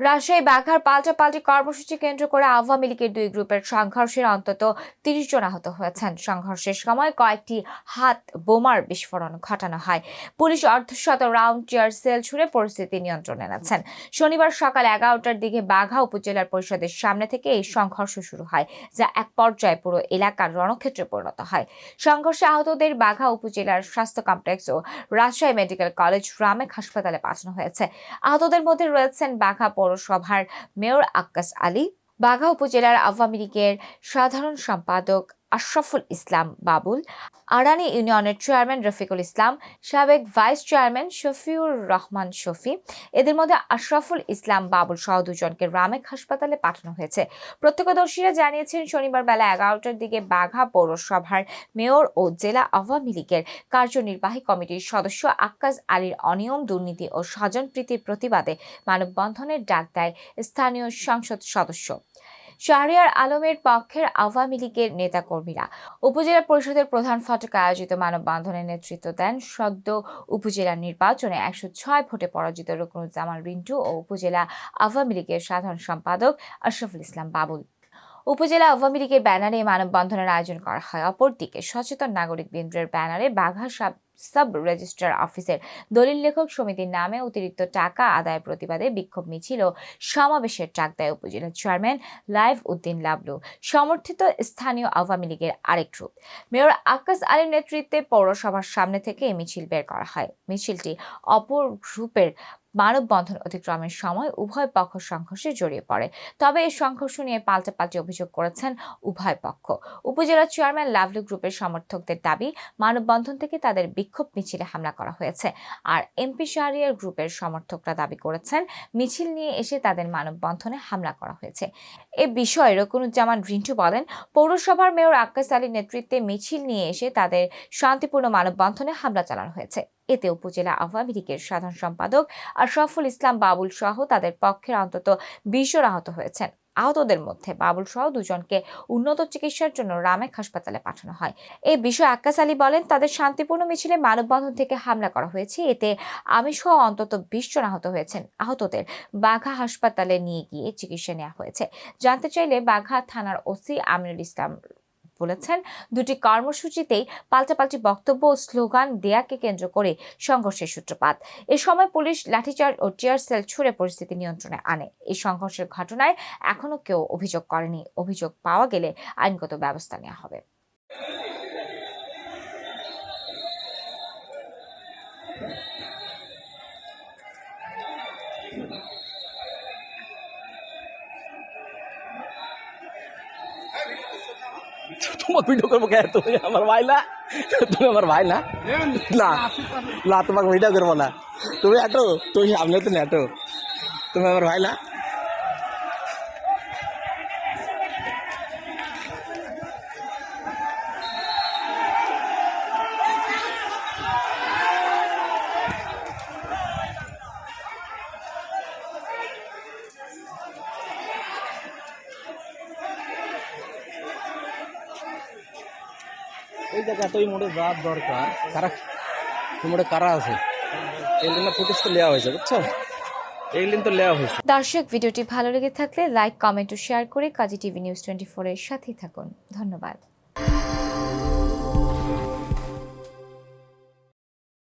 রাজশাহী বাঘার পাল্টাপাল্টি কর্মসূচি কেন্দ্র করে আওয়ামী লীগের দুই গ্রুপের সংঘর্ষের অন্তত তিরিশ জন আহত হয়েছেন। সংঘর্ষের সময় কয়েকটি হাত বোমার বিস্ফোরণ ঘটানো হয়। পুলিশ অর্ধশত রাউন্ড চেয়ার সেল ছুড়ে পরিস্থিতি নিয়ন্ত্রণে এনেছেন। শনিবার সকাল এগারোটার দিকে বাঘা উপজেলার পরিষদের সামনে থেকে এই সংঘর্ষ শুরু হয়, যা এক পর্যায়ে পুরো এলাকার রণক্ষেত্রে পরিণত হয়। সংঘর্ষে আহতদের বাঘা উপজেলার স্বাস্থ্য কমপ্লেক্স ও রাজশাহী মেডিকেল কলেজ রামেক হাসপাতালে পাঠানো হয়েছে। আহতদের মধ্যে রয়েছেন বাঘা পৌরসভার মেয়র আক্কাস আলী বাঘা উপজেলার আওয়ামী লীগের সাধারণ সম্পাদক আশরাফুল ইসলাম বাবুল আরানি ইউনিয়নের চেয়ারম্যান রফিকুল ইসলাম, সাবেক ভাইস চেয়ারম্যান শফিউর রহমান শফি। এদের মধ্যে আশরাফুল ইসলাম বাবুল সহ দুজনকে রামেক হাসপাতালে পাঠানো হয়েছে। প্রত্যক্ষদর্শীরা জানিয়েছেন, শনিবার বেলা এগারোটার দিকে বাঘা পৌরসভার মেয়র ও জেলা আওয়ামী লীগের কার্যনির্বাহী কমিটির সদস্য আক্কাস আলীর অনিয়ম, দুর্নীতি ও স্বজনপ্রীতির প্রতিবাদে মানববন্ধনের ডাক দেয় স্থানীয় সংসদ সদস্য। শাহরিয়ার আলমের পক্ষের আওয়ামী লীগের নেতাকর্মীরা। উপজেলা পরিষদের প্রধান ফটকে আয়োজিত মানববন্ধনে নেতৃত্ব দেন সদ্য উপজেলা নির্বাচনে একশো ছয় ভোটে পরাজিত রুকনুজ্জামান রিন্টু ও উপজেলা আওয়ামী লীগের সাধারণ সম্পাদক আশরাফুল ইসলাম বাবুল। উপজেলা আওয়ামী লীগের ব্যানারে মানববন্ধনের আয়োজন করা হয়। অপরদিকে সচেতন নাগরিক কেন্দ্রের ব্যানারে বাঘা সাব রেজিস্ট্রার অফিসের দলিল লেখক সমিতির নামে অতিরিক্ত টাকা আদায়ের প্রতিবাদে বিক্ষোভ মিছিল সমাবেশের ডাক দেয় উপজেলা চেয়ারম্যান লাইভ উদ্দিন লাবলু। সমর্থিত স্থানীয় আওয়ামী লীগের আরেক গ্রুপ মেয়র আকাশ আলীর নেতৃত্বে পৌরসভার সামনে থেকে মিছিল বের করা হয়। মিছিলটি অপর গ্রুপের মানববন্ধন অতিক্রমের সময় উভয় পক্ষ সংঘর্ষে জড়িয়ে পড়ে। তবে এই সংঘর্ষ নিয়ে পাল্টাপাল্টি অভিযোগ করেছেন উভয় পক্ষ। উপজেলা চেয়ারম্যান লাভলু গ্রুপের সমর্থকদের দাবি মানববন্ধন থেকে তাদের বিক্ষোভ মিছিলে হামলা করা হয়েছে। আর এমপি শাহরিয়ার গ্রুপের সমর্থকরা দাবি করেছেন, মিছিল নিয়ে এসে তাদের মানববন্ধনে হামলা করা হয়েছে। এ বিষয়ে রকুনুজ্জামান রিন্টু বলেন, পৌরসভার মেয়র আক্কাস আলীর নেতৃত্বে মিছিল নিয়ে এসে তাদের শান্তিপূর্ণ মানববন্ধনে হামলা চালানো হয়েছে। এতে উপজেলা আওয়ামী লীগের সাধারণ সম্পাদক আশরাফুল ইসলাম বাবুল সহ তাদের পক্ষের অন্তত বিশ জন আহত হয়েছেন। আহতদের মধ্যে বাবুল সহ দুজনকে উন্নত চিকিৎসার জন্য রামেক হাসপাতালে পাঠানো হয়। এই বিষয়ে আক্কাস আলী বলেন, তাদের শান্তিপূর্ণ মিছিলে মানববন্ধন থেকে হামলা করা হয়েছে। এতে আমি সহ অন্তত বিশ জন আহত হয়েছেন। আহতদের বাঘা হাসপাতালে নিয়ে গিয়ে চিকিৎসা নেওয়া হয়েছে। জানতে চাইলে বাঘা থানার ওসি আমিনুল ইসলাম বলেছেন, দুটি কর্মসূচিতেই পাল্টাপাল্টি বক্তব্য ও স্লোগান দেয়াকে কেন্দ্র করে সংঘর্ষের সূত্রপাত। এ সময় পুলিশ লাঠিচার্জ ও টিয়ার সেল ছুড়ে পরিস্থিতি নিয়ন্ত্রণে আনে। এই সংঘর্ষের ঘটনায় এখনও কেউ অভিযোগ করেনি। অভিযোগ পাওয়া গেলে আইনগত ব্যবস্থা নেওয়া হবে। তোমার ভিডিও করব কে তুমি আমার ভাই না? তুমি আমার ভাই না? না। না, তোমাকে ভিডিও করব না। তুমি এটো তুমি সামনে তো নেটো। তুমি আমার ভাই না? এই জায়গা তো ওই মোড়ে যাওয়ার দরকার। কারা মোড়ে কারা আছে? এই জন্য তো নেওয়া হয়েছে, বুঝছ? তো নেওয়া হয়েছে। দর্শক, ভিডিওটি ভালো লেগে থাকলে লাইক কমেন্ট ও শেয়ার করে Kazi TV news twenty four এর সাথেই থাকুন। ধন্যবাদ।